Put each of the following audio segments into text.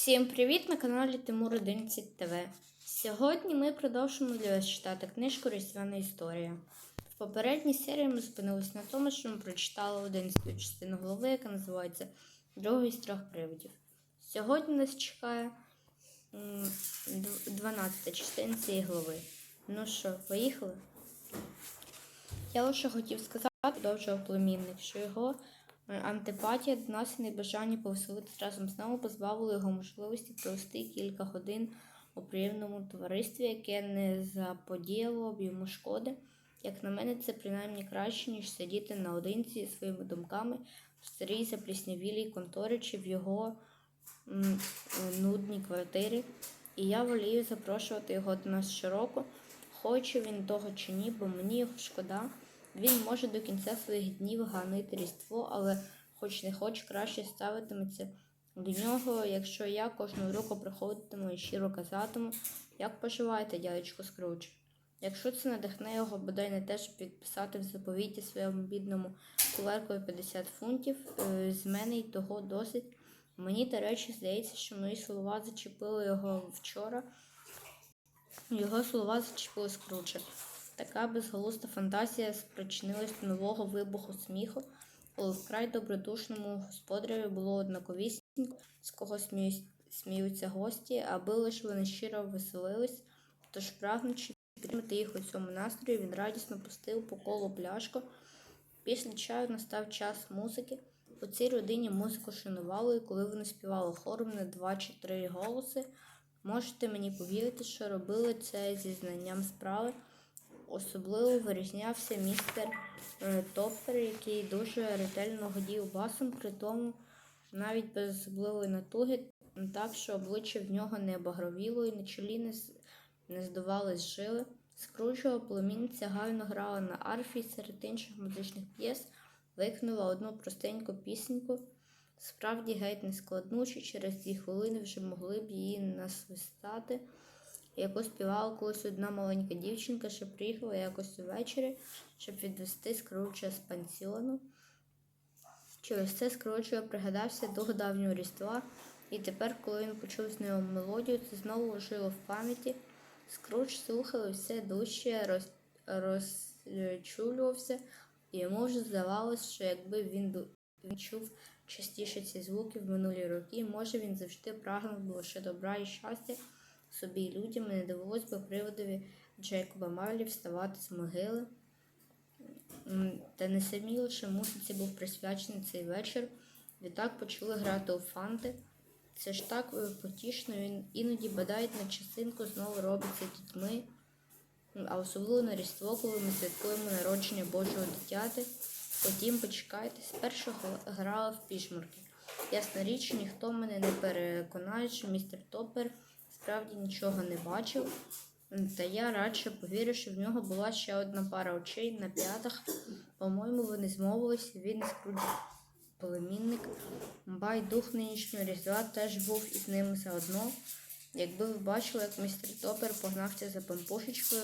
Всім привіт на каналі Тимур 11 ТВ. Сьогодні ми продовжуємо для вас читати книжку Різдвяна історія. В попередній серії ми зупинилися на тому, що ми прочитали 11 частину голови, яка називається Другий з трьох привидів. Сьогодні нас чекає 12 частина цієї глави. Ну що, поїхали? Я лише хотів сказати, продовжував племінник, що його антипатія до нас і небажання повеселитись разом з нами позбавили його можливості провести кілька годин у приємному товаристві, яке не заподіяло б йому шкоди. Як на мене, це принаймні краще, ніж сидіти наодинці зі своїми думками в старій запліснявілій конторі чи в його м, нудній квартирі. І я волію запрошувати його до нас щороку, хоче він того чи ні, бо мені його шкода. Він може до кінця своїх днів ганити різдво, але хоч не хоч краще ставитиметься до нього, якщо я кожного року приходитиму і щиро казатиму, як поживаєте, дядечко Скрудж. Якщо це надихне його бодай не теж підписати в заповіті своєму бідному кулеркові 50 фунтів, е, з мене й того досить. Мені, до речі, здається, що мої слова зачепили його вчора. Його слова зачепили Скруча. Така безголуста фантазія спричинилась до нового вибуху сміху, але вкрай добродушному господареві було однаковісінько, з кого сміють- сміються гості, аби лише вони щиро веселились, тож прагнучи підтримати їх у цьому настрої, він радісно пустив по колу пляшку. Після чаю настав час музики. У цій родині музику шанували, і коли вони співали хором на два чи три голоси, можете мені повірити, що робили це зі знанням справи. Особливо вирізнявся містер е, Топпер, який дуже ретельно годів басом, при тому навіть без особливої натуги, так що обличчя в нього не багровіло і на чолі не, не здувались жили. Скручова племінниця гайно грала на арфі серед інших музичних п'єс, викинула одну простеньку пісеньку, справді геть не складну, що через дві хвилини вже могли б її насвистати яку співала колись одна маленька дівчинка, що приїхала якось увечері, щоб відвести Скруча з пансіону. Через це Скручу пригадався дух давнього різдва, і тепер, коли він почув з нього мелодію, це знову ожило в пам'яті. Скруч слухав все дужче роз, розчулювався, і йому вже здавалось, що якби він, він чув частіше ці звуки в минулі роки, може він завжди прагнув лише добра і щастя собі людям, і не довелось би приводові Джейкоба Марлі вставати з могили. Та не самі лише мусиці був присвячений цей вечір. Відтак почали грати у фанти. Це ж так е, потішно, він іноді бодай на частинку знову робиться дітьми, а особливо на Різдво, коли ми святкуємо народження Божого дитяти. Потім почекайте, спершу грала в пішмурки. Ясна річ, ніхто мене не переконає, що містер Топпер справді нічого не бачив. Та я радше повірю, що в нього була ще одна пара очей на п'ятах. По-моєму, вони змовилися, він і племінник. Бай дух нинішнього різдва теж був із ними заодно. Якби ви бачили, як містер Топер погнався за пампушечкою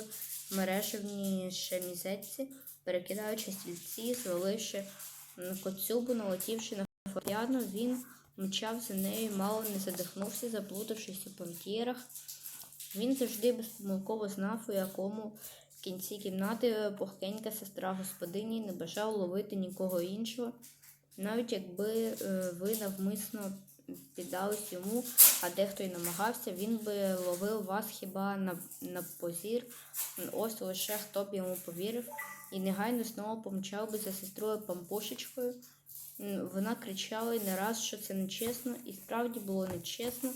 в мережевній шемізетці, перекидаючи стільці, зваливши коцюбу, налетівши на фортепіано, він мчав за нею, мало не задихнувся, заплутавшись у портьєрах. Він завжди безпомилково знав, у якому кінці кімнати пухкенька сестра господині не бажав ловити нікого іншого, навіть якби е, ви навмисно піддались йому, а дехто й намагався, він би ловив вас хіба на, на позір. Ось лише хто б йому повірив, і негайно знову помчав би за сестрою пампушечкою. М, Вона кричала й не раз, що це нечесно, і справді було нечесно,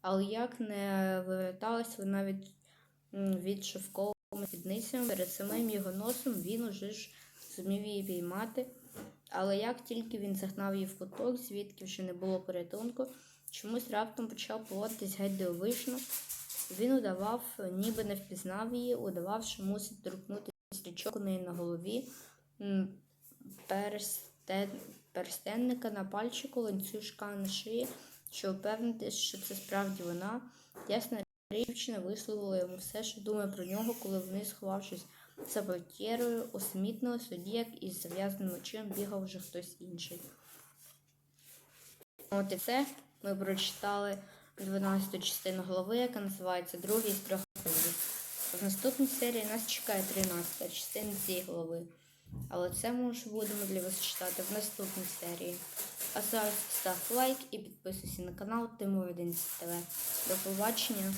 але як не виверталась вона від, від шовковими спідницями перед самим його носом, він уже ж зумів її піймати. Але як тільки він загнав її в куток, звідки вже не було порятунку, чомусь раптом почав поводитись геть дивовижно. Він удавав, ніби не впізнав її, удавав, що мусить торкнути стрічок у неї на голові, перстен, перстенника на пальчику, ланцюжка на шиї, щоб впевнитись, що це справді вона. Ясна дівчина висловила йому все, що думає про нього, коли вони, сховавшись за портьєрою, усмітнили тоді, як із зав'язаним очима бігав вже хтось інший. От і все. Ми прочитали 12 частину голови, яка називається Другий з трьох. В наступній серії нас чекає 13 частина цієї голови. Але це ми вже будемо для вас читати в наступній серії. А зараз став лайк і підписуйся на канал Тимур 11 ТВ. До побачення!